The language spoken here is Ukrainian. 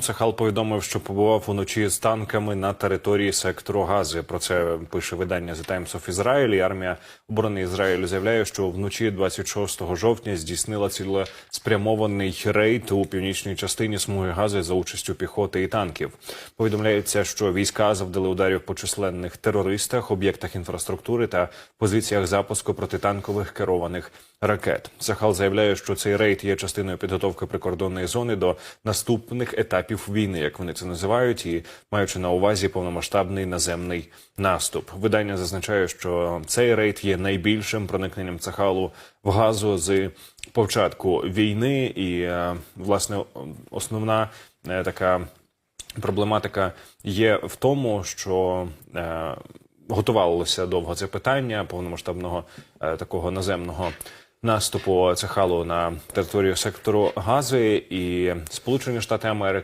Цехал повідомив, що побував уночі з танками на території сектору Гази. Про це пише видання The Times of Israel. І армія оборони Ізраїлю заявляє, що вночі 26 жовтня здійснила цілеспрямований рейд у північній частині смуги Гази за участю піхоти і танків. Повідомляється, що війська завдали ударів по численних терористах, об'єктах інфраструктури та позиціях запуску протитанкових керованих ракет. Захал заявляє, що цей рейд є частиною підготовки прикордонної зони до наступних етапів війни, як вони це називають, і маючи на увазі повномасштабний наземний наступ. Видання зазначає, що цей рейд є найбільшим проникненням Цахалу в газу з початку війни, і е, власне основна е, така проблематика є в тому, що е, готувалося довго це питання повномасштабного такого наземного наступу Цехалу на територію сектору Гази і Сполучені Штати Америки.